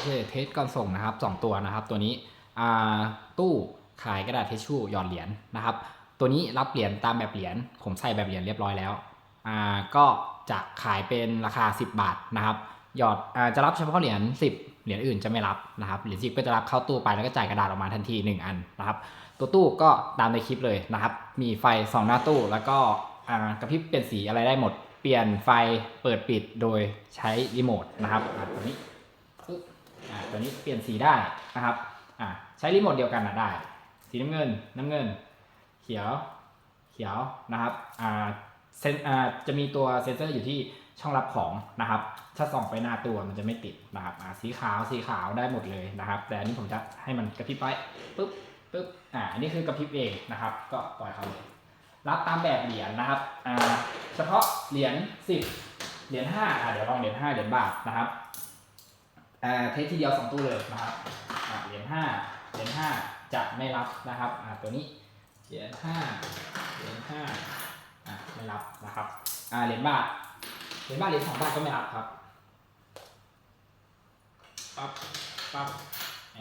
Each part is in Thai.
เคเทสก่อนส่งนะครับสองตัวนะครับ ตัวนี้ตู้ขายกระดาษทิชชู่หยอดเหรียญนะครับ ตัวนี้รับเหรียญตามแบบเหรียญผมใส่แบบเหรียญเรียบร้อยแล้วก็จะขายเป็นราคา 10 บาทนะครับหยอดอาจะรับเฉพาะเหรียญ10 เหรียญอื่นจะไม่รับนะครับเหรียญสิบก็จะรับเข้าตู้ไปแล้วก็จ่ายกระดาษออกมาทันที 1 อันนะครับ ตัวตู้ก็ตามในคลิปเลยนะครับ มีไฟสองหน้าตู้แล้วก็กระพริบเปลี่ยนสีอะไรได้หมด เปลี่ยนไฟเปิดปิดโดยใช้รีโมทนะครับตัวนี้ ตัวนี้เปลี่ยนสีได้นะครับอ่าใช้รีโมทเดียวกันนะได้ สีน้ำเงินน้ำเงิน เขียวเขียวนะครับอ่าเซนอ่าจะมีตัวเซนเซอร์อยู่ที่ช่องรับของนะครับ ถ้าส่องไปหน้าตัวมันจะไม่ติดนะครับอ่าสีขาวสีขาวได้หมดเลยนะครับ แต่อันนี้ผมจะให้มันกระพริบไปปึ๊บปึ๊บอ่าอันนี้คือกระพริบเองนะครับ ก็ปล่อยเขาเลยรับตามแบบเหรียญนะครับอ่าเฉพาะเหรียญ10เหรียญ5อ่าเดี๋ยวลองเหรียญ5เหรียญบาทนะครับ เทสทีเดียวสองตู้เลยนะครับอ่าเหรียญ5เหรียญ5จะไม่รับนะครับอ่าตัวนี้เหรียญ5เหรียญ5อ่าไม่รับนะครับอ่าเหรียญบาทเหรียญบาทเหรียญสองบาทก็ไม่รับครับปั๊บปั๊บเ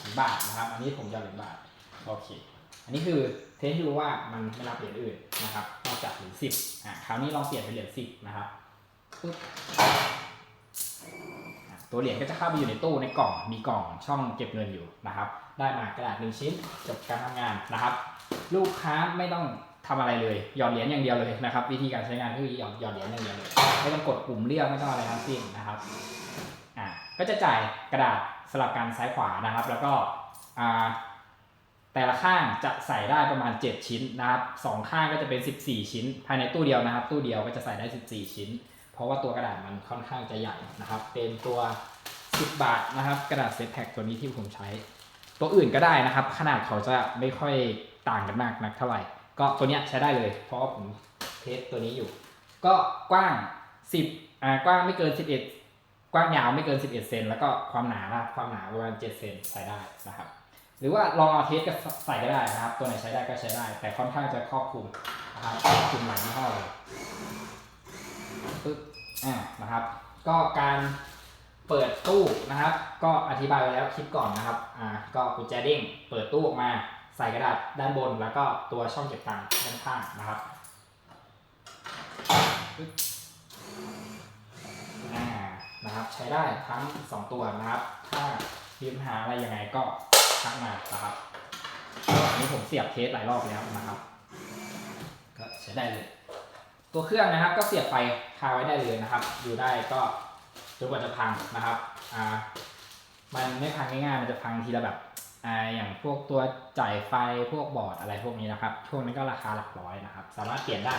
หรียญบาทนะครับ อันนี้ผมจะเหรียญบาทโอเคอันนี้คือเทสให้ดูว่ามันไม่รับเหรียญอื่นนะครับนอกจากเหรียญสิบอะคราวนี้ลองเปลี่ยนเป็นเหรียญสิบนะครับปึ๊บ ตัวเหรียญก็จะเข้าไปอยู่ในตู้ในกล่องมีกล่องช่องเก็บเงินอยู่นะครับ ได้มากระดาษหนึ่งชิ้นจบการทำงานนะครับ ลูกค้าไม่ต้องทำอะไรเลยหยอดเหรียญอย่างเดียวเลยนะครับ วิธีการใช้งานคือหยอดหยอดเหรียญอย่างเดียวเลยไม่ต้องกดปุ่มเรียกไม่ต้องอะไรทั้งสิ้นนะครับอ่าก็จะจ่ายกระดาษสลับกันซ้ายขวานะครับ แล้วก็อ่าแต่ละข้างจะใส่ได้ประมาณ 7 ชิ้นนะครับสองข้างก็จะเป็น 14 ชิ้น ภายในตู้เดียวนะครับ ตู้เดียวก็จะใส่ได้ 14 ชิ้น เพราะว่าตัวกระดาษมันค่อนข้างจะใหญ่นะครับ เป็นตัว 10 บาทนะครับ กระดาษเซตแพ็คตัวนี้ที่ผมใช้ ตัวอื่นก็ได้นะครับ ขนาดเขาจะไม่ค่อยต่างกันมากนักเท่าไหร่ ก็ตัวนี้ใช้ได้เลย เพราะว่าผมเทสตัวนี้อยู่ ก็กว้าง 10อ่ากว้างไม่เกิน 11 กว้างยาวไม่เกิน 11เซนแล้วก็ความหนานะครับความหนาประมาณ7เซนใส่ได้นะครับหรือว่าลองเอาเทสก็ใส่ก็ได้นะครับ ตัวไหนใช้ได้ก็ใช้ได้ แต่ค่อนข้างจะครอบคลุมนะครับครอบคลุมหลายยี่ห้อเลย ปึ๊บอ่านะครับ ก็การเปิดตู้นะครับ ก็อธิบายไว้แล้วคลิปก่อนนะครับอ่าก็กุญแจเด้งเปิดตู้ออกมาใส่กระดาษด้านบน แล้วก็ตัวช่องเก็บตังค์ด้านข้างนะครับอ่านะครับใช้ได้ทั้งสองตัวนะครับ ถ้ามีปัญหาอะไรยังไงก็ทักมานะครับอันนี้ผมเสียบเทสหลายรอบแล้วนะครับ ก็ใช้ได้เลย ตัวเครื่องนะครับก็เสียบไฟ คาไว้ได้เลยนะครับ อยู่ได้ก็จนกว่าจะพังนะครับอ่ามันไม่พังง่ายๆ มันจะพังทีละแบบอ่าอย่างพวกตัวจ่ายไฟพวกบอร์ดอะไรพวกนี้นะครับช่วงนั้นก็ราคาหลักร้อยนะครับ สามารถเปลี่ยนได้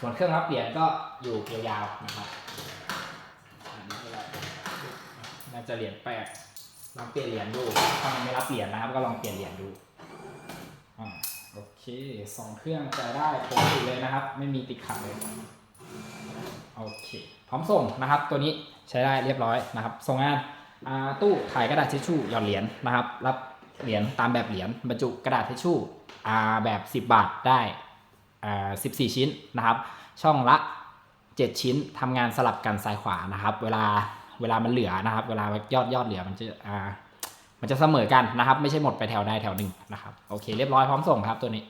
ส่วนเครื่องรับเปลี่ยนก็อยู่ยาวๆนะครับอันนี้ก็ได้น่าจะเหรียญแปดลองเปลี่ยนเหรียญดูถ้ามันไม่รับเหรียญนะครับ ก็ลองเปลี่ยนเหรียญดูอ่าโอเคสองเครื่องจะได้ปกติเลยนะครับ ไม่มีติดขัดเลย โอเค พร้อมส่งนะครับ ตัวนี้ใช้ได้เรียบร้อยนะครับ ส่งงานตู้ขายกระดาษทิชชู่หยอดเหรียญนะครับ รับเหรียญตามแบบเหรียญบรรจุกระดาษทิชชู่แบบ 10 บาทได้14 ชิ้นนะครับ ช่องละ 7 ชิ้นทำงานสลับกันซ้ายขวานะครับ เวลาเวลามันเหลือนะครับ เวลายอดยอดเหลือมันจะมันจะเสมอกันนะครับ ไม่ใช่หมดไปแถวใดแถวหนึ่งนะครับ โอเค เรียบร้อยพร้อมส่งครับตัวนี้